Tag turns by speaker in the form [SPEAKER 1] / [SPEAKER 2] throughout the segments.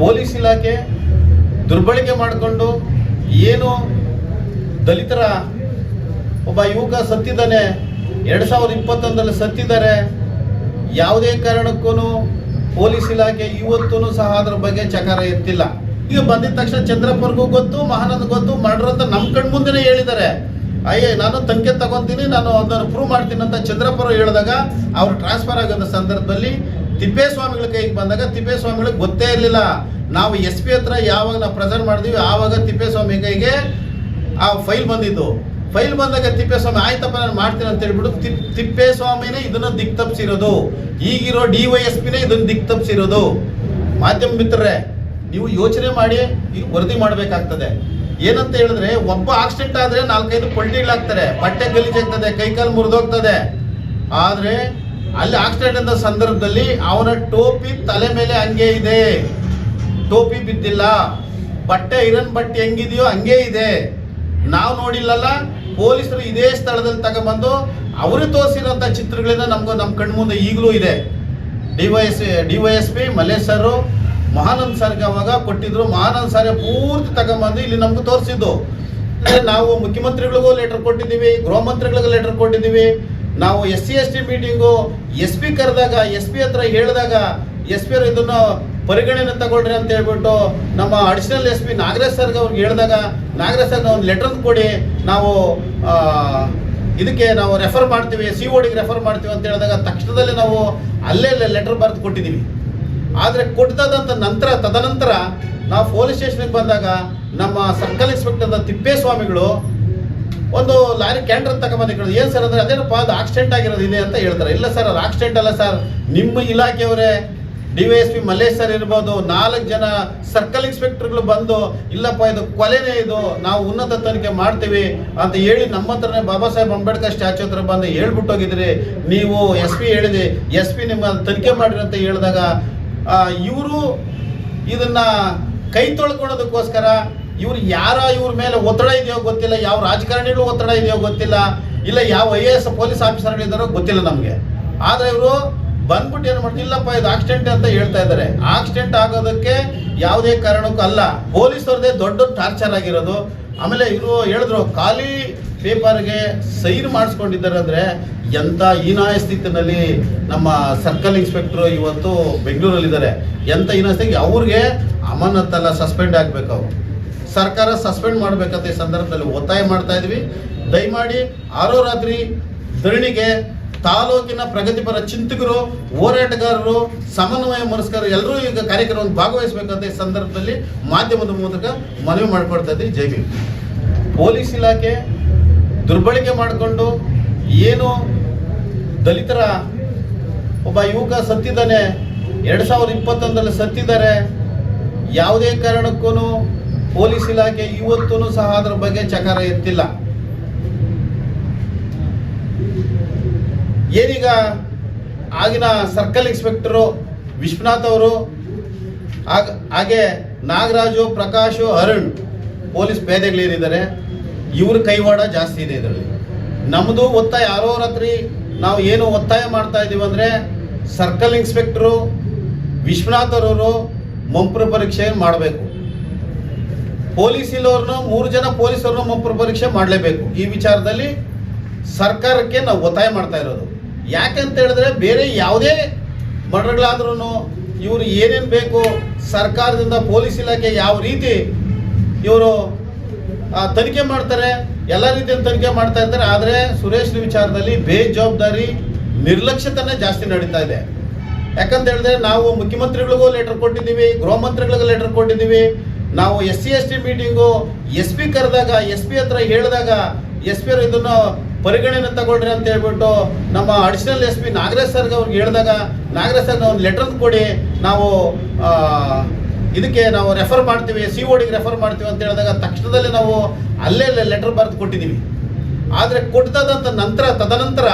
[SPEAKER 1] Police ಇಲಾಖೆ ದುರ್ಬಳಕೆ ಮಾಡಿಕೊಂಡು ಏನು ದಲಿತರ ಒಬ್ಬ ಯುವಕ ಸತ್ತಿದ್ದಾನೆ, ಎರಡು ಸಾವಿರದ ಇಪ್ಪತ್ತೊಂದರಲ್ಲಿ ಸತ್ತಿದ್ದಾರೆ. ಯಾವುದೇ ಕಾರಣಕ್ಕೂ ಪೊಲೀಸ್ ಇಲಾಖೆ ಇವತ್ತೂ ಸಹ ಅದರ ಬಗ್ಗೆ ಚಕಾರ ಎತ್ತಿಲ್ಲ. ಈಗ ಬಂದಿದ ತಕ್ಷಣ ಚಂದ್ರಪ್ಪರ್ಗೂ ಗೊತ್ತು, ಮಹಾನಂದ್ ಗೊತ್ತು, ಮಾಡ್ರು ಅಂತ ನಮ್ಮ ಕಣ್ ಮುಂದೆನೇ ಹೇಳಿದ್ದಾರೆ. ಅಯ್ಯ, ನಾನು ತಂಕೆ ತಗೊಂತೀನಿ, ನಾನು ಅದನ್ನು ಪ್ರೂವ್ ಮಾಡ್ತೀನಿ ಅಂತ ಚಂದ್ರಪ್ಪರು ಹೇಳಿದಾಗ ಅವ್ರು ಟ್ರಾನ್ಸ್ಫರ್ ಆಗೋದ ಸಂದರ್ಭದಲ್ಲಿ ತಿಪ್ಪೇಸ್ವಾಮಿಗಳ ಕೈಗೆ ಬಂದಾಗ ತಿಪ್ಪೇಸ್ವಾಮಿಗಳಿಗೆ ಗೊತ್ತೇ ಇರಲಿಲ್ಲ. ನಾವು ಎಸ್ ಪಿ ಹತ್ರ ಯಾವಾಗ ನಾವು ಪ್ರೆಸೆಂಟ್ ಮಾಡಿದೀವಿ, ಆವಾಗ ತಿಪ್ಪೇಸ್ವಾಮಿ ಕೈಗೆ ಆ ಫೈಲ್ ಬಂದಿದ್ದು ಫೈಲ್ ಬಂದಾಗ ತಿಪ್ಪೇಸ್ವಾಮಿ, ಆಯ್ತಪ್ಪ, ನಾನು ಮಾಡ್ತೀನಿ ಅಂತ ಹೇಳ್ಬಿಟ್ಟು ತಿಪ್ ತಿಪ್ಪೇಸ್ವಾಮಿನೇ ಇದನ್ನ ದಿಕ್ ತಪ್ಪಿಸಿರೋದು ಈಗಿರೋ ಡಿ ವೈ ಎಸ್ ಪಿನೇ ಇದನ್ನ ದಿಕ್ ತಪ್ಪಿಸಿರೋದು ಮಾಧ್ಯಮ ಮಿತ್ರರೇ, ನೀವು ಯೋಚನೆ ಮಾಡಿ ವರದಿ ಮಾಡಬೇಕಾಗ್ತದೆ. ಏನಂತ ಹೇಳಿದ್ರೆ, ಒಬ್ಬ ಆಕ್ಸಿಡೆಂಟ್ ಆದ್ರೆ ನಾಲ್ಕೈದು ಪಲ್ಟಿಗಳಾಗ್ತಾರೆ ಬಟ್ಟೆ ಗಲೀಜಾಗ್ತದೆ, ಕೈಕಾಲು ಮುರಿದೋಗ್ತದೆ. ಆದ್ರೆ ಅಲ್ಲಿ ಆಕ್ಸಿಡೆಂಟ್ ಅಂತ ಸಂದರ್ಭದಲ್ಲಿ ಅವನ ಟೋಪಿ ತಲೆ ಮೇಲೆ ಹಂಗೆ ಇದೆ. ಟೋಪಿ ಬಿದ್ದಿಲ್ಲ. ಬಟ್ಟೆ ಐರನ್ ಬಟ್ಟೆ ಹೆಂಗಿದೆಯೋ ಹಂಗೆ ಇದೆ. ನಾವು ನೋಡಿಲ್ಲಲ್ಲ, ಪೊಲೀಸರು ಇದೇ ಸ್ಥಳದಲ್ಲಿ ತಗೊಂಬಂದು ಅವರು ತೋರಿಸಿರೋಂಥ ಚಿತ್ರಗಳಿಂದ ನಮ್ಗೆ ನಮ್ಮ ಕಣ್ಮುಂದೆ ಈಗಲೂ ಇದೆ. D Y S, D Y S P Mallesh sir Mahanand ಸರ್ಗೆ ಅವಾಗ ಕೊಟ್ಟಿದ್ರು. ಮಹಾನಂದ್ ಸರ್ ಪೂರ್ತಿ ತಗೊಂಬಂದು ಇಲ್ಲಿ ನಮ್ಗೆ ತೋರಿಸಿದ್ದು. ನಾವು ಮುಖ್ಯಮಂತ್ರಿಗಳಿಗೂ ಲೆಟರ್ ಕೊಟ್ಟಿದ್ದೀವಿ, ಗೃಹ ಮಂತ್ರಿಗಳಿಗೂ ಲೆಟರ್ ಕೊಟ್ಟಿದ್ದೀವಿ. ನಾವು S C S T meeting S P ಕರೆದಾಗ, ಎಸ್ ಪಿ ಹತ್ರ ಹೇಳಿದಾಗ ಎಸ್ ಪಿ ಅವರು ಇದನ್ನು ಪರಿಗಣನೆ ತಗೊಳ್ರಿ ಅಂತ ಹೇಳ್ಬಿಟ್ಟು ನಮ್ಮ ಅಡಿಷನಲ್ ಎಸ್ ಪಿ ನಾಗರಾಜ್ ಸರ್ಗ ಅವ್ರಿಗೆ ಹೇಳಿದಾಗ ನಾಗರಾಜ್ ಸರ್ಗೆ ಒಂದು ಲೆಟರ್ ಕೊಡಿ, ನಾವು ಇದಕ್ಕೆ ನಾವು ರೆಫರ್ ಮಾಡ್ತೀವಿ ಸಿ ಓಡಿಗೆ ರೆಫರ್ ಮಾಡ್ತೀವಿ ಅಂತ ಹೇಳಿದಾಗ ತಕ್ಷಣದಲ್ಲಿ ನಾವು ಅಲ್ಲೇ ಲೆಟರ್ ಬರೆದು ಕೊಟ್ಟಿದ್ದೀವಿ. ಆದರೆ ಕೊಟ್ಟದಂತ ನಂತರ, ತದನಂತರ ನಾವು ಪೊಲೀಸ್ ಸ್ಟೇಷನ್ಗೆ ಬಂದಾಗ ನಮ್ಮ ಸರ್ಕಲ್ ಇನ್ಸ್ಪೆಕ್ಟರ್ ತಿಪ್ಪೇಸ್ವಾಮಿಗಳು ಒಂದು ಲಾರಿ ಕ್ಯಾಂಟರ್ ಕೇಳಿದ್ರು ಏನು ಸರ್ ಅಂದರೆ ಅದೇನಪ್ಪ, ಅದು ಆಕ್ಸಿಡೆಂಟ್ ಆಗಿರೋದು ಇದೆ ಅಂತ ಹೇಳ್ತಾರೆ. ಇಲ್ಲ ಸರ್, ಅದು ಆಕ್ಸಿಡೆಂಟ್ ಅಲ್ಲ ಸರ್. ನಿಮ್ಮ ಇಲಾಖೆಯವರೇ, ಡಿ ಪಿ ಮಲ್ಲೇಶ್ ಸರ್ ಇರ್ಬೋದು, ನಾಲ್ಕು ಜನ ಸರ್ಕಲ್ ಇನ್ಸ್ಪೆಕ್ಟರ್ಗಳು ಬಂದು, ಇಲ್ಲಪ್ಪ, ಇದು ಕೊಲೆನೇ ಇದು, ನಾವು ಉನ್ನತ ತನಿಖೆ ಮಾಡ್ತೀವಿ ಅಂತ ಹೇಳಿ ನಮ್ಮ ಹತ್ರನೇ ಬಾಬಾ ಸಾಹೇಬ್ ಅಂಬೇಡ್ಕರ್ ಸ್ಟ್ಯಾಚು ಹತ್ರ ಬಂದು ಹೇಳ್ಬಿಟ್ಟು ಹೋಗಿದ್ರಿ ನೀವು ಎಸ್ ಪಿ ಹೇಳಿದ್ರಿ. ಎಸ್ ಪಿ ನಿಮ್ಮ ತನಿಖೆ ಮಾಡಿರಿ ಅಂತ ಹೇಳಿದಾಗ ಇವರು ಇದನ್ನ ಕೈ ತೊಳ್ಕೊಳ್ಳೋದಕ್ಕೋಸ್ಕರ ಇವ್ರು ಯಾರ ಇವ್ರ ಮೇಲೆ ಒತ್ತಡ ಇದೆಯೋ ಗೊತ್ತಿಲ್ಲ, ಯಾವ ರಾಜಕಾರಣಿಗಳು ಒತ್ತಡ ಇದೆಯೋ ಗೊತ್ತಿಲ್ಲ, ಇಲ್ಲ ಯಾವ ಐ ಎ ಎಸ್ ಪೊಲೀಸ್ ಆಫೀಸರ್ಗಳಿದ್ದಾರೋ ಗೊತ್ತಿಲ್ಲ ನಮಗೆ. ಆದರೆ ಇವರು ಬಂದ್ಬಿಟ್ಟು ಏನು ಮಾಡ್ತಾರೆ, ಇಲ್ಲಪ್ಪ, ಇದು ಆಕ್ಸಿಡೆಂಟ್ ಅಂತ ಹೇಳ್ತಾ ಇದ್ದಾರೆ. ಆಕ್ಸಿಡೆಂಟ್ ಆಗೋದಕ್ಕೆ ಯಾವುದೇ ಕಾರಣಕ್ಕೂ ಅಲ್ಲ ಪೊಲೀಸರದೇ ದೊಡ್ಡ ಟಾರ್ಚರ್ ಆಗಿರೋದು. ಆಮೇಲೆ ಇವರು ಹೇಳಿದ್ರು, ಖಾಲಿ ಪೇಪರ್ಗೆ ಸೈನ್ ಮಾಡಿಸ್ಕೊಂಡಿದ್ದಾರೆ ಅಂದರೆ ಎಂಥ ಹೀನಾಯ ಸ್ಥಿತಿನಲ್ಲಿ ನಮ್ಮ ಸರ್ಕಲ್ ಇನ್ಸ್ಪೆಕ್ಟ್ರು ಇವತ್ತು ಬೆಂಗಳೂರಲ್ಲಿದ್ದಾರೆ. ಎಂಥ ಹೀನಾಯ ಸ್ಥಿತಿ ಅವ್ರಿಗೆ ಅಮಾನತ್ತಲ್ಲ ಸಸ್ಪೆಂಡ್ ಆಗಬೇಕು ಅವರು. ಸರ್ಕಾರ ಸಸ್ಪೆಂಡ್ ಮಾಡಬೇಕಂತ ಈ ಸಂದರ್ಭದಲ್ಲಿ ಒತ್ತಾಯ ಮಾಡ್ತಾ ಇದ್ವಿ. ದಯಮಾಡಿ ಆರೋ ರಾತ್ರಿ ಧರಣಿಗೆ ತಾಲೂಕಿನ ಪ್ರಗತಿಪರ ಚಿಂತಕರು, ಹೋರಾಟಗಾರರು, ಸಮನ್ವಯ ಮನಸ್ಕರು ಎಲ್ಲರೂ ಈಗ ಕಾರ್ಯಕ್ರಮವನ್ನು ಭಾಗವಹಿಸಬೇಕಂತ ಈ ಸಂದರ್ಭದಲ್ಲಿ ಮಾಧ್ಯಮದ ಮೂಲಕ ಮನವಿ ಮಾಡಿಕೊಡ್ತಾ ಇದ್ದೀವಿ ಜೈ ಭೀಮ್. ಪೊಲೀಸ್ ಇಲಾಖೆ ದುರ್ಬಳಕೆ ಮಾಡಿಕೊಂಡು ಏನು ದಲಿತರ ಒಬ್ಬ ಯುವಕ ಸತ್ತಿದ್ದಾನೆ, ಎರಡು ಸಾವಿರದ ಇಪ್ಪತ್ತೊಂದರಲ್ಲಿ ಸತ್ತಿದ್ದಾರೆ. ಯಾವುದೇ ಕಾರಣಕ್ಕೂ ಪೊಲೀಸ್ ಇಲಾಖೆ ಇವತ್ತೂ ಸಹ ಅದ್ರ ಬಗ್ಗೆ ಚಕಾರ ಎತ್ತಿಲ್ಲ. ಏನೀಗ ಆಗಿನ ಸರ್ಕಲ್ ಇನ್ಸ್ಪೆಕ್ಟರು ವಿಶ್ವನಾಥ್ ಅವರು ಹಾಗೆ ನಾಗರಾಜು, ಪ್ರಕಾಶು, ಅರುಣ್ ಪೊಲೀಸ್ ಪೇದೆಗಳೇನಿದ್ದಾರೆ, ಇವ್ರ ಕೈವಾಡ ಜಾಸ್ತಿ ಇದೆ ಇದರಲ್ಲಿ. ನಮ್ಮದು ಒತ್ತಾಯ, ಯಾರೋ ರಾತ್ರಿ ನಾವು ಏನು ಒತ್ತಾಯ ಮಾಡ್ತಾ ಇದ್ದೀವಿ ಅಂದರೆ ಸರ್ಕಲ್ ಇನ್ಸ್ಪೆಕ್ಟರು, ವಿಶ್ವನಾಥ್ ಅವರು ಮಂಪ್ರ ಪರೀಕ್ಷೆ ಮಾಡಬೇಕು. ಪೊಲೀಸ್ ಇಲ್ಲವ್ರನ್ನ ಮೂರು ಜನ ಪೊಲೀಸರನ್ನ ಮೊಪ್ಪರ ಪರೀಕ್ಷೆ ಮಾಡಲೇಬೇಕು. ಈ ವಿಚಾರದಲ್ಲಿ ಸರ್ಕಾರಕ್ಕೆ ನಾವು ಒತ್ತಾಯ ಮಾಡ್ತಾ ಇರೋದು. ಯಾಕಂತ ಹೇಳಿದ್ರೆ ಬೇರೆ ಯಾವುದೇ ಮರ್ಡರ್ಗಳಾದ್ರೂ ಇವರು ಏನೇನು ಬೇಕು, ಸರ್ಕಾರದಿಂದ ಪೊಲೀಸ್ ಇಲಾಖೆ ಯಾವ ರೀತಿ ಇವರು ತನಿಖೆ ಮಾಡ್ತಾರೆ, ಎಲ್ಲ ರೀತಿಯಲ್ಲಿ ತನಿಖೆ ಮಾಡ್ತಾ ಇರ್ತಾರೆ, ಆದರೆ ಸುರೇಶ್ ವಿಚಾರದಲ್ಲಿ ಬೇಜವಾಬ್ದಾರಿ, ನಿರ್ಲಕ್ಷ್ಯತನೇ ಜಾಸ್ತಿ ನಡೀತಾ ಇದೆ. ಯಾಕಂತ ಹೇಳಿದ್ರೆ ನಾವು ಮುಖ್ಯಮಂತ್ರಿಗಳಿಗೂ ಲೆಟರ್ ಕೊಟ್ಟಿದ್ದೀವಿ, ಗೃಹ ಮಂತ್ರಿಗಳಿಗೂ ಲೆಟರ್ ಕೊಟ್ಟಿದ್ದೀವಿ ನಾವು S C, S T meeting, S P ಕರೆದಾಗ, ಎಸ್ ಪಿ ಹತ್ರ ಹೇಳಿದಾಗ ಎಸ್ ಪಿ ಅವರು ಇದನ್ನು ಪರಿಗಣನೆ ತಗೊಳ್ರಿ ಅಂತ ಹೇಳ್ಬಿಟ್ಟು ನಮ್ಮ ಅಡಿಷನಲ್ ಎಸ್ ಪಿ ನಾಗರಾಜ್ ಸರ್ಗೆ ಅವ್ರಿಗೆ ಹೇಳಿದಾಗ ನಾಗರಾಜ್ ಸರ್ಗೆ ಒಂದು ಲೆಟರ್ ಕೊಡಿ, ನಾವು ಇದಕ್ಕೆ ನಾವು ರೆಫರ್ ಮಾಡ್ತೀವಿ ಸಿ ಓಡಿಗೆ ರೆಫರ್ ಮಾಡ್ತೀವಿ ಅಂತ ಹೇಳಿದಾಗ ತಕ್ಷಣದಲ್ಲಿ ನಾವು ಅಲ್ಲೇ ಲೆಟರ್ ಬರೆದು ಕೊಟ್ಟಿದ್ದೀವಿ. ಆದರೆ ಕೊಟ್ಟದಂಥ ನಂತರ, ತದನಂತರ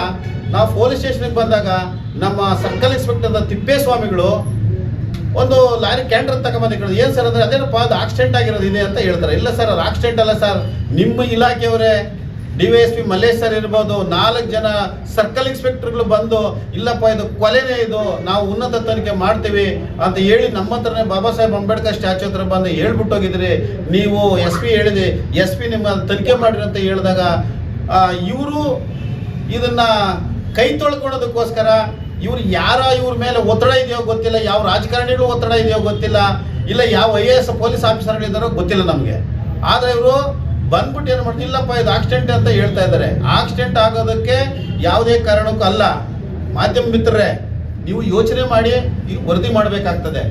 [SPEAKER 1] ನಾವು ಪೊಲೀಸ್ ಸ್ಟೇಷನ್ಗೆ ಬಂದಾಗ ನಮ್ಮ ಸರ್ಕಲ್ ಇನ್ಸ್ಪೆಕ್ಟರ್ ತಿಪ್ಪೇಸ್ವಾಮಿಗಳು ಒಂದು ಲಾರಿ ಕ್ಯಾಂಟರ್ ತಗೊಂಬಂದಿರೋದು ಏನು ಸರ್ ಅಂದರೆ, ಅದೇನಪ್ಪ, ಅದು ಆಕ್ಸಿಡೆಂಟ್ ಆಗಿರೋದು ಇದೆ ಅಂತ ಹೇಳ್ತಾರೆ. ಇಲ್ಲ ಸರ್, ಅದು ಆಕ್ಸಿಡೆಂಟ್ ಅಲ್ಲ ಸರ್. ನಿಮ್ಮ ಇಲಾಖೆಯವರೇ, D Y S P Mallesh sir ಇರ್ಬೋದು, ನಾಲ್ಕು ಜನ ಸರ್ಕಲ್ ಇನ್ಸ್ಪೆಕ್ಟರ್ಗಳು ಬಂದು, ಇಲ್ಲಪ್ಪ, ಇದು ಕೊಲೆನೇ ಇದು, ನಾವು ಉನ್ನತ ತನಿಖೆ ಮಾಡ್ತೀವಿ ಅಂತ ಹೇಳಿ ನಮ್ಮ ಹತ್ರನೇ ಬಾಬಾ ಸಾಹೇಬ್ ಅಂಬೇಡ್ಕರ್ ಸ್ಟ್ಯಾಚು ಹತ್ರ ಬಂದು ಹೇಳ್ಬಿಟ್ಟು ಹೋಗಿದ್ರಿ ನೀವು ಎಸ್ ಪಿ ಹೇಳಿದೆ ಎಸ್ ಪಿ ನಿಮ್ಮ ತನಿಖೆ ಮಾಡಿರಿ ಅಂತ ಹೇಳಿದಾಗ ಇವರು ಇದನ್ನ ಕೈ ತೊಳ್ಕೊಳೋದಕ್ಕೋಸ್ಕರ ಇವ್ರು ಯಾರ ಇವ್ರ ಮೇಲೆ ಒತ್ತಡ ಇದೆಯೋ ಗೊತ್ತಿಲ್ಲ, ಯಾವ ರಾಜಕಾರಣಿಗಳು ಒತ್ತಡ ಇದೆಯೋ ಗೊತ್ತಿಲ್ಲ, ಇಲ್ಲ ಯಾವ ಐ ಎ ಎಸ್ ಪೊಲೀಸ್ ಆಫೀಸರ್ಗಳಿದ್ದಾರೋ ಗೊತ್ತಿಲ್ಲ ನಮಗೆ. ಆದರೆ ಇವರು ಬಂದ್ಬಿಟ್ಟು ಏನು ಮಾಡ್ತಾರೆ, ಇಲ್ಲಪ್ಪ, ಇದು ಆಕ್ಸಿಡೆಂಟ್ ಅಂತ ಹೇಳ್ತಾ ಇದ್ದಾರೆ. ಆಕ್ಸಿಡೆಂಟ್ ಆಗೋದಕ್ಕೆ ಯಾವುದೇ ಕಾರಣಕ್ಕೂ ಅಲ್ಲ. ಮಾಧ್ಯಮ ಮಿತ್ರರೇ, ನೀವು ಯೋಚನೆ ಮಾಡಿ ವರದಿ ಮಾಡಬೇಕಾಗ್ತದೆ.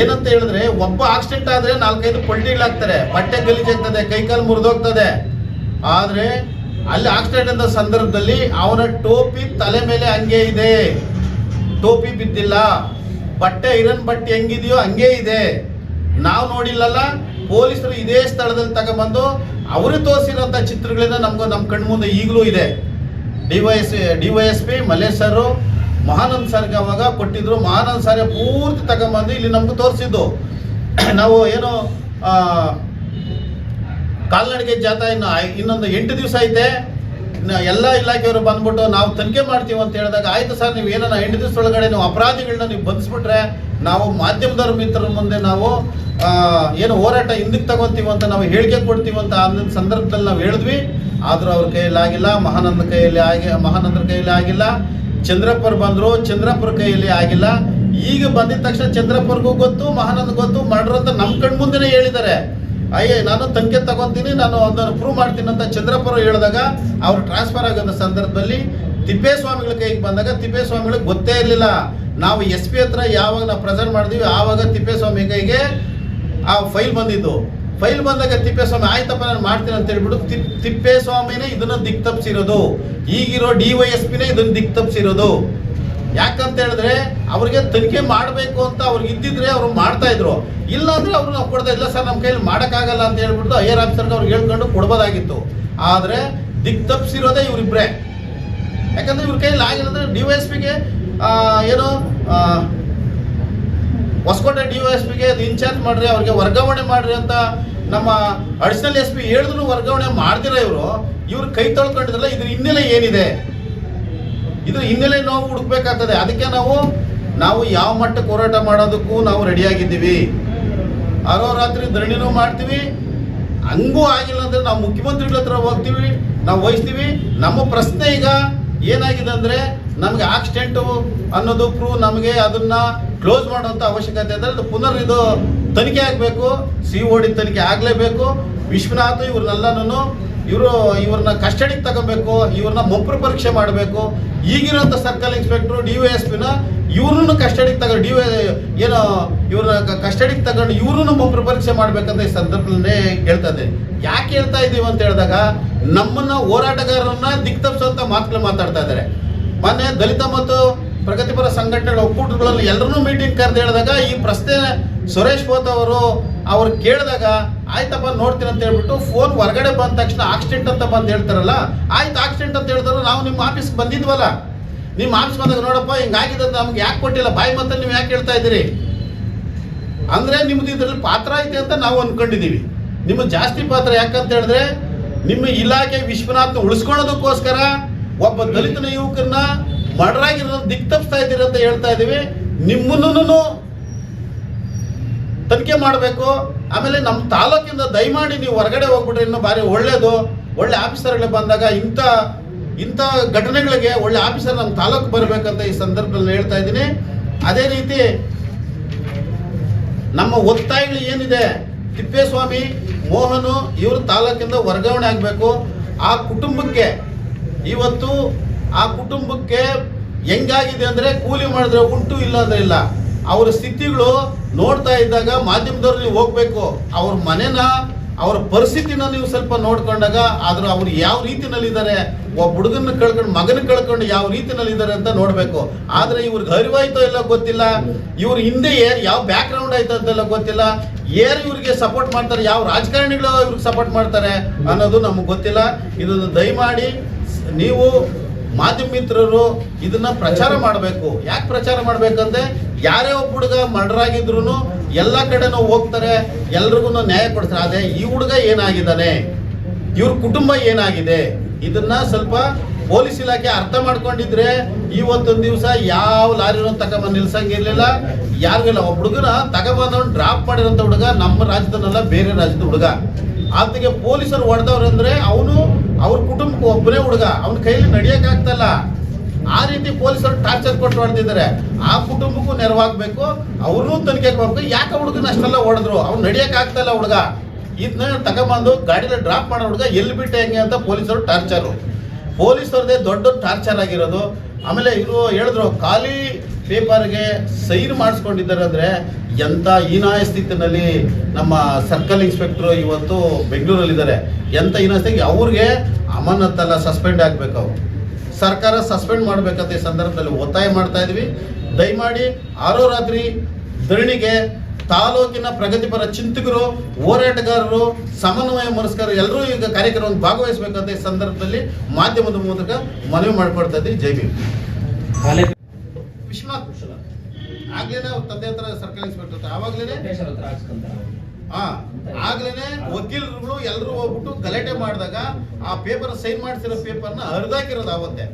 [SPEAKER 1] ಏನಂತ ಹೇಳಿದ್ರೆ, ಒಬ್ಬ ಆಕ್ಸಿಡೆಂಟ್ ಆದ್ರೆ ನಾಲ್ಕೈದು ಪಲ್ಟಿಗಳಾಗ್ತಾರೆ ಬಟ್ಟೆ ಗಲೀಜಾಗ್ತದೆ ಕೈಕಾಲು ಮುರಿದೋಗ್ತದೆ. ಆದ್ರೆ ಅಲ್ಲಿ ಆಕ್ಸಿಡೆಂಟ್ ಅಂತ ಸಂದರ್ಭದಲ್ಲಿ ಅವನ ಟೋಪಿ ತಲೆ ಮೇಲೆ ಹಂಗೆ ಇದೆ. ಟೋಪಿ ಬಿದ್ದಿಲ್ಲ. ಬಟ್ಟೆ ಐರನ್ ಬಟ್ಟೆ ಹೆಂಗಿದೆಯೋ ಹಂಗೆ ಇದೆ. ನಾವು ನೋಡಿಲ್ಲಲ್ಲ, ಪೊಲೀಸರು ಇದೇ ಸ್ಥಳದಲ್ಲಿ ತಗೊಂಬಂದು ಅವರು ತೋರಿಸಿರೋಂಥ ಚಿತ್ರಗಳಿಂದ ನಮ್ಗೆ ನಮ್ಮ ಕಣ್ಮುಂದೆ ಈಗಲೂ ಇದೆ. D Y S, D Y S P, Mallesh sir Mahanand ಸರ್ಗೆ ಅವಾಗ ಕೊಟ್ಟಿದ್ರು. ಮಹಾನಂದ್ ಸರ್ ಪೂರ್ತಿ ತಗೊಂಬಂದು ಇಲ್ಲಿ ನಮ್ಗೆ ತೋರಿಸಿದ್ದು. ನಾವು ಏನು ಕಾಲ್ನಡಿಗೆ ಜಾಥಾ ಇನ್ನು ಇನ್ನೊಂದು ಎಂಟು ದಿವಸ ಐತೆ. ಎಲ್ಲ ಇಲಾಖೆಯವರು ಬಂದ್ಬಿಟ್ಟು ನಾವು ತನಿಖೆ ಮಾಡ್ತೀವಿ ಅಂತ ಹೇಳಿದಾಗ ಆಯ್ತು ಸರ್, ನೀವು ಏನನ್ನ ಎಂಟು ಒಳಗಡೆ ನೀವು ಅಪರಾಧಿಗಳನ್ನ ನೀವು ಬಂಧಿಸ್ಬಿಟ್ರೆ ನಾವು ಮಾಧ್ಯಮದವ್ರ ಮಿತ್ರರ ಮುಂದೆ ನಾವು ಏನು ಹೋರಾಟ ಹಿಂದಕ್ಕೆ ತಗೊಂತೀವಿ ಅಂತ ನಾವು ಹೇಳಿಕೆ ಕೊಡ್ತೀವಿ ಅಂತ ಅಂದಿನ ಸಂದರ್ಭದಲ್ಲಿ ನಾವು ಹೇಳಿದ್ವಿ. ಆದರೂ ಅವ್ರ ಕೈಯಲ್ಲಿ ಆಗಿಲ್ಲ, ಮಹಾನಂದ ಕೈಯಲ್ಲಿ ಆಗಿ, ಮಹಾನಂದರ ಕೈಯಲ್ಲಿ ಆಗಿಲ್ಲ, ಚಂದ್ರಪ್ಪರ್ ಬಂದರು, ಚಂದ್ರಪ್ಪರ ಕೈಯಲ್ಲಿ ಆಗಿಲ್ಲ. ಈಗ ಬಂದಿದ ತಕ್ಷಣ ಚಂದ್ರಪ್ಪರ್ಗೂ ಗೊತ್ತು, ಮಹಾನಂದ ಗೊತ್ತು ಮಾಡ್ರು ಅಂತ ನಮ್ಮ ಕಣ್ಣ ಮುಂದೆನೇ ಹೇಳಿದ್ದಾರೆ. ಅಯ್ಯ, ನಾನು ತನಿಖೆ ತಗೊಂತೀನಿ, ನಾನು ಅದನ್ನು ಪ್ರೂವ್ ಮಾಡ್ತೀನಿ ಅಂತ ಚಂದ್ರಪ್ಪರು ಹೇಳಿದಾಗ ಅವ್ರು ಟ್ರಾನ್ಸ್ಫರ್ ಆಗದ ಸಂದರ್ಭದಲ್ಲಿ ತಿಪ್ಪೇಸ್ವಾಮಿಗಳ ಕೈಗೆ ಬಂದಾಗ ತಿಪ್ಪೇಸ್ವಾಮಿಗಳಿಗೆ ಗೊತ್ತೇ ಇರಲಿಲ್ಲ. ನಾವು ಎಸ್ ಪಿ ಹತ್ರ ಯಾವಾಗ ನಾವು ಪ್ರೆಸೆಂಟ್ ಮಾಡಿದೀವಿ, ಆವಾಗ ತಿಪ್ಪೇಸ್ವಾಮಿ ಕೈಗೆ ಆ ಫೈಲ್ ಬಂದಿದ್ದು ಫೈಲ್ ಬಂದಾಗ ತಿಪ್ಪೇಸ್ವಾಮಿ, ಆಯ್ತಪ್ಪ, ನಾನು ಮಾಡ್ತೀನಿ ಅಂತ ಹೇಳ್ಬಿಟ್ಟು ತಿಪ್ ತಿಪ್ಪೇಸ್ವಾಮಿನೇ ಇದನ್ನ ದಿಕ್ ತಪ್ಪಿಸಿರೋದು ಈಗಿರೋ ಡಿ ವೈ ಎಸ್ ಪಿನೇ ಇದನ್ನ ದಿಕ್ ತಪ್ಪಿಸಿರೋದು ಯಾಕಂತ ಹೇಳಿದ್ರೆ ಅವ್ರಿಗೆ ತನಿಖೆ ಮಾಡಬೇಕು ಅಂತ ಅವ್ರಿಗೆ ಇದ್ದಿದ್ರೆ ಅವ್ರು ಮಾಡ್ತಾ ಇದ್ರು. ಇಲ್ಲ ಅಂದ್ರೆ ಅವ್ರು ನಾವು ಕೊಡ್ತಾ ಇಲ್ಲ, ಸರ್, ನಮ್ಮ ಕೈಯಲ್ಲಿ ಮಾಡೋಕ್ಕಾಗಲ್ಲ ಅಂತ ಹೇಳ್ಬಿಟ್ಟು ಐಯರ್ ಆಫೀಸರ್ಗೆ ಅವ್ರಿಗೆ ಹೇಳ್ಕೊಂಡು ಕೊಡ್ಬೋದಾಗಿತ್ತು. ಆದರೆ ದಿಕ್ ತಪ್ಪಿಸಿರೋದೇ ಇವರಿಬ್ರೇ. ಯಾಕಂದ್ರೆ ಇವ್ರ ಕೈಯಲ್ಲಿ ಆಗಿಲ್ಲ ಅಂದ್ರೆ ಡಿ ವೈ ಎಸ್ ಪಿಗೆ ಏನು ಹೊಸಕೋಟೆ ಡಿ ವೈ ಎಸ್ ಪಿಗೆ ಇನ್ಚಾರ್ಜ್ ಮಾಡ್ರಿ, ಅವ್ರಿಗೆ ವರ್ಗಾವಣೆ ಮಾಡ್ರಿ ಅಂತ ನಮ್ಮ ಅಡಿಷನಲ್ ಎಸ್ ಪಿ ಹೇಳಿದ್ರು ವರ್ಗಾವಣೆ ಮಾಡ್ತಿರ ಇವರು. ಇವ್ರು ಕೈ ತೊಳ್ಕೊಂಡಿದ್ರಲ್ಲ, ಇದ್ರ ಹಿನ್ನೆಲೆ ಏನಿದೆ? ಇದ್ರ ಹಿನ್ನೆಲೆ ನಾವು ಹುಡುಕ್ಬೇಕಾಗ್ತದೆ. ಅದಕ್ಕೆ ನಾವು ನಾವು ಯಾವ ಮಟ್ಟಕ್ಕೆ ಹೋರಾಟ ಮಾಡೋದಕ್ಕೂ ನಾವು ರೆಡಿಯಾಗಿದ್ದೀವಿ. ರಾತ್ರಿ ಧರಣಿನೂ ಮಾಡ್ತೀವಿ. ಹಂಗೂ ಆಗಿಲ್ಲ ಅಂದ್ರೆ ನಾವು ಮುಖ್ಯಮಂತ್ರಿಗಳ ಹತ್ರ ಹೋಗ್ತೀವಿ, ನಾವು ವಹಿಸ್ತೀವಿ. ನಮ್ಮ ಪ್ರಶ್ನೆ ಈಗ ಏನಾಗಿದೆ ಅಂದ್ರೆ, ನಮಗೆ ಆಕ್ಸಿಡೆಂಟು ಅನ್ನೋದು ಪ್ರೂವ್ ನಮಗೆ ಅದನ್ನ ಕ್ಲೋಸ್ ಮಾಡುವಂತ ಅವಶ್ಯಕತೆ ಇದೆ ಅದು ಪುನರ್ ಇದು ತನಿಖೆ ಆಗಬೇಕು. ಸಿ ಓ ಡಿ ತನಿಖೆ ಆಗಲೇಬೇಕು. ವಿಶ್ವನಾಥ್ ಇವ್ರನ್ನೆಲ್ಲನೂ ಇವರು, ಇವ್ರನ್ನ ಕಸ್ಟಡಿಗೆ ತಗೋಬೇಕು, ಇವ್ರನ್ನ ಮೊಬ್ರು ಪರೀಕ್ಷೆ ಮಾಡಬೇಕು. ಈಗಿರೋಂಥ circle inspector, D Y S ಪಿನ ಇವ್ರನ್ನು ಕಸ್ಟಡಿಗೆ ತಗೊಂಡು, ಡಿ ವೈ ಏನೋ, ಇವ್ರನ್ನ ಕಸ್ಟಡಿಗೆ ತಗೊಂಡು ಇವ್ರನ್ನು ಮೊಬ್ರು ಪರೀಕ್ಷೆ ಮಾಡ್ಬೇಕಂತ ಈ ಸಂದರ್ಭದಲ್ಲೇ ಹೇಳ್ತಾ ಇದ್ದೆ. ಯಾಕೆ ಹೇಳ್ತಾ ಇದ್ದೀವಿ ಅಂತ ಹೇಳಿದಾಗ, ನಮ್ಮನ್ನ ಹೋರಾಟಗಾರರನ್ನ ದಿಕ್ ತಪ್ಪಿಸುವಂತ ಮಾತುಗಳು ಮಾತಾಡ್ತಾ ಇದ್ದಾರೆ. ಮೊನ್ನೆ ದಲಿತ ಮತ್ತು ಪ್ರಗತಿಪರ ಸಂಘಟನೆಗಳ ಒಕ್ಕೂಟಗಳಲ್ಲಿ ಎಲ್ಲರನ್ನೂ ಮೀಟಿಂಗ್ ಕರೆದು ಹೇಳಿದಾಗ, ಈ ಪ್ರಶ್ನೆ ಸುರೇಶ್ ಪೋತ್ ಅವರು ಅವ್ರು ಕೇಳಿದಾಗ ಆಯ್ತಪ್ಪ, ನೋಡ್ತೀನಿ ಅಂತ ಹೇಳ್ಬಿಟ್ಟು ಫೋನ್ ಹೊರಗಡೆ ಬಂದ ತಕ್ಷಣ ಆಕ್ಸಿಡೆಂಟ್ ಅಂತ ಬಂದು ಹೇಳ್ತಾರಲ್ಲ, ಆಯ್ತು ಆಕ್ಸಿಡೆಂಟ್ ಅಂತ ಹೇಳಿದ್ರು, ನಾವು ನಿಮ್ಮ ಆಫೀಸ್ಗೆ ಬಂದಿದ್ವಲ್ಲ. ನಿಮ್ಮ ಆಫೀಸ್ ಬಂದಾಗ ನೋಡಪ್ಪ, ಹಿಂಗಾಗಿದೆ ನಮ್ಗೆ ಯಾಕೆ ಕೊಟ್ಟಿಲ್ಲ? ಬಾಯಿ ಮತ್ತೆ ನೀವು ಯಾಕೆ ಹೇಳ್ತಾ ಇದ್ದೀರಿ? ಅಂದ್ರೆ ನಿಮ್ದು ಇದರಲ್ಲಿ ಪಾತ್ರ ಐತೆ ಅಂತ ನಾವು ಅನ್ಕೊಂಡಿದೀವಿ ನಿಮ್ಮ ಜಾಸ್ತಿ ಪಾತ್ರ ಯಾಕಂತ ಹೇಳಿದ್ರೆ, ನಿಮ್ಮ ಇಲಾಖೆ ವಿಶ್ವನಾಥ್ ಉಳಿಸ್ಕೊಳ್ಳೋದಕ್ಕೋಸ್ಕರ ಒಬ್ಬ ದಲಿತನ ಯುವಕರನ್ನ ಮಡರಾಗಿರೋ ದಿಕ್ ತಪ್ಪಿಸ್ತಾ ಇದ್ದೀರಿ ಅಂತ ಹೇಳ್ತಾ ಇದೀವಿ ನಿಮ್ಮನ್ನು ತನಿಖೆ ಮಾಡಬೇಕು. ಆಮೇಲೆ ನಮ್ಮ ತಾಲೂಕಿಂದ ದಯಮಾಡಿ ನೀವು ಹೊರಗಡೆ ಹೋಗ್ಬಿಟ್ರೆ ಇನ್ನೂ ಭಾರಿ ಒಳ್ಳೇದು. ಒಳ್ಳೆ ಆಫೀಸರ್ಗಳು ಬಂದಾಗ ಇಂಥ ಇಂಥ ಘಟನೆಗಳಿಗೆ ಒಳ್ಳೆ ಆಫೀಸರ್ ನಮ್ಮ ತಾಲೂಕು ಬರಬೇಕಂತ ಈ ಸಂದರ್ಭದಲ್ಲಿ ಹೇಳ್ತಾ ಇದ್ದೀನಿ. ಅದೇ ರೀತಿ ನಮ್ಮ ಒತ್ತಾಯಗಳು ಏನಿದೆ? ತಿಪ್ಪೇಸ್ವಾಮಿ, ಮೋಹನು ಇವರು ತಾಲೂಕಿಂದ ವರ್ಗಾವಣೆ ಆಗಬೇಕು. ಆ ಕುಟುಂಬಕ್ಕೆ ಇವತ್ತು ಆ ಕುಟುಂಬಕ್ಕೆ ಹೆಂಗಾಗಿದೆ ಅಂದರೆ ಕೂಲಿ ಮಾಡಿದ್ರೆ ಉಂಟು ಇಲ್ಲ ಅಂದ್ರೆ ಇಲ್ಲ. ಅವ್ರ ಸ್ಥಿತಿಗಳು ನೋಡ್ತಾ ಇದ್ದಾಗ ಮಾಧ್ಯಮದವ್ರು ನೀವು ಹೋಗ್ಬೇಕು. ಅವ್ರ ಮನೆನ, ಅವ್ರ ಪರಿಸ್ಥಿತಿನ ನೀವು ಸ್ವಲ್ಪ ನೋಡ್ಕೊಂಡಾಗ ಆದ್ರೆ ಅವ್ರು ಯಾವ ರೀತಿನಲ್ಲಿ ಇದ್ದಾರೆ ಒಬ್ಬ ಹುಡುಗನ ಕಳ್ಕೊಂಡು ಮಗನ ಕಳ್ಕೊಂಡು ಯಾವ ರೀತಿನಲ್ಲಿ ಇದ್ದಾರೆ ಅಂತ ನೋಡ್ಬೇಕು. ಆದ್ರೆ ಇವ್ರಿಗೆ ಅರಿವಾಯ್ತೋ ಎಲ್ಲ ಗೊತ್ತಿಲ್ಲ. ಇವ್ರ ಹಿಂದೆ ಏನ್, ಯಾವ ಬ್ಯಾಕ್ ಗ್ರೌಂಡ್ ಆಯ್ತು ಅಂತೆಲ್ಲ ಗೊತ್ತಿಲ್ಲ. ಯಾರು ಇವ್ರಿಗೆ ಸಪೋರ್ಟ್ ಮಾಡ್ತಾರೆ, ಯಾವ ರಾಜಕಾರಣಿಗಳು ಇವ್ರಿಗೆ ಸಪೋರ್ಟ್ ಮಾಡ್ತಾರೆ ಅನ್ನೋದು ನಮಗೆ ಗೊತ್ತಿಲ್ಲ. ಇದನ್ನು ದಯಮಾಡಿ, ನೀವು ಮಾಧ್ಯಮ ಮಿತ್ರರು ಇದನ್ನ ಪ್ರಚಾರ ಮಾಡಬೇಕು. ಯಾಕೆ ಪ್ರಚಾರ ಮಾಡ್ಬೇಕಂದ್ರೆ ಯಾರೇ ಒಬ್ಬ ಹುಡುಗ ಮರ್ಡರ್ ಆಗಿದ್ರು ಎಲ್ಲ ಕಡೆನೂ ಹೋಗ್ತಾರೆ ಎಲ್ರಿಗೂ ನ್ಯಾಯ ಕೊಡ್ತಾರೆ. ಅದೇ ಈ ಹುಡುಗ ಏನಾಗಿದ್ದಾನೆ? ಇವ್ರ ಕುಟುಂಬ ಏನಾಗಿದೆ? ಇದನ್ನ ಸ್ವಲ್ಪ ಪೊಲೀಸ್ ಇಲಾಖೆ ಅರ್ಥ ಮಾಡ್ಕೊಂಡಿದ್ರೆ ಇವತ್ತೊಂದು ದಿವಸ ಯಾವ ಲಾರಿನ ತಗೊಂಬ ನಿಲ್ಸಂಗಿರ್ಲಿಲ್ಲ. ಯಾರಿಗಿಲ್ಲ, ಒಬ್ಬ ಹುಡುಗನ ತಗೊಂಬಂದವನ್ ಡ್ರಾಪ್ ಮಾಡಿರೋಂಥ ಹುಡುಗ ನಮ್ಮ ರಾಜ್ಯದಲ್ಲ ಬೇರೆ ರಾಜ್ಯದ ಹುಡುಗ. ಆತಗೆ ಪೊಲೀಸರು ಹೊಡೆದವ್ರು ಅಂದ್ರೆ ಅವನು ಅವ್ರ ಕುಟುಂಬ ಒಬ್ಬನೇ ಹುಡುಗ, ಅವನ ಕೈಲಿ ನಡಿಯಕ್ ಆಗ್ತಲ್ಲ. ಆ ರೀತಿ ಪೊಲೀಸರು ಟಾರ್ಚರ್ ಕೊಟ್ಟು ಹೊಡೆದಿದ್ದಾರೆ. ಆ ಕುಟುಂಬಕ್ಕೂ ನೆರವಾಗಬೇಕು, ಅವ್ರನ್ನೂ ತನಿಖೆ ಹೋಗ್ಬೇಕು ಯಾಕೆ ಹುಡುಗನ ಅಷ್ಟೆಲ್ಲ ಹೊಡೆದ್ರು? ಅವ್ನು ನಡಿಯಕ್ ಆಗ್ತಲ್ಲ ಹುಡುಗ. ಇದನ್ನ ತಗೊಂಬಂದು ಗಾಡಿಲಿ ಡ್ರಾಪ್ ಮಾಡೋ ಹುಡುಗ ಎಲ್ಲಿ ಬಿಟ್ಟೆ ಹೆಂಗೆ ಅಂತ ಪೊಲೀಸರು ಟಾರ್ಚರು. ಪೊಲೀಸರದೇ ದೊಡ್ಡ ಟಾರ್ಚರ್ ಆಗಿರೋದು. ಆಮೇಲೆ ಇವರು ಹೇಳಿದ್ರು, ಖಾಲಿ ಪೇಪರ್ಗೆ ಸೈನ್ ಮಾಡಿಸ್ಕೊಂಡಿದ್ದಾರೆ ಅಂದ್ರೆ ಎಂಥ ಹೀನಾಯ ಸ್ಥಿತಿನಲ್ಲಿ ನಮ್ಮ ಸರ್ಕಲ್ ಇನ್ಸ್ಪೆಕ್ಟರ್ ಇವತ್ತು ಬೆಂಗಳೂರಲ್ಲಿದ್ದಾರೆ. ಎಂಥ ಹೀನಾಯ ಸ್ಥಿತಿ ಅವ್ರಿಗೆ ಅಮಾನತ್ತಲ್ಲ ಸಸ್ಪೆಂಡ್ ಆಗಬೇಕು ಅವ್ರು. ಸರ್ಕಾರ ಸಸ್ಪೆಂಡ್ ಮಾಡ್ಬೇಕಂತ ಈ ಸಂದರ್ಭದಲ್ಲಿ ಒತ್ತಾಯ ಮಾಡ್ತಾ ಇದ್ವಿ. ದಯಮಾಡಿ ಆರೋ ರಾತ್ರಿ ಧರಣಿಗೆ ತಾಲೂಕಿನ ಪ್ರಗತಿಪರ ಚಿಂತಕರು, ಹೋರಾಟಗಾರರು, ಸಮನ್ವಯ ಮನಸ್ಕರು ಎಲ್ಲರೂ ಈಗ ಕಾರ್ಯಕ್ರಮವನ್ನು ಭಾಗವಹಿಸಬೇಕಂತ ಈ ಸಂದರ್ಭದಲ್ಲಿ ಮಾಧ್ಯಮದ ಮೂಲಕ ಮನವಿ ಮಾಡಿಕೊಡ್ತಾ ಇದ್ದೀವಿ ಜೈ ಭೀಮ್.
[SPEAKER 2] ಕಾಲೇ
[SPEAKER 1] ವಿಶ್ವನಾಥ್ ಆಗ್ಲೇನೆ ಅವ್ರ ತಂದೆ ಹತ್ರ ಸರ್ಕಲ್ ಇನ್ಸ್ಪೆಕ್ಟರ್ ಹತ್ರ. ಆವಾಗ್ಲೇನೆ. ಹಾ ಆಗ್ಲೇನೆ ವಕೀಲರುಗಳು ಎಲ್ಲರೂ ಹೋಗ್ಬಿಟ್ಟು ಗಲಾಟೆ ಮಾಡಿದಾಗ ಆ ಪೇಪರ್ ಸೈನ್ ಮಾಡಿಸಿರೋ ಪೇಪರ್ನ ಅರ್ಧಾಕಿರೋದು ಅವತ್ತೆ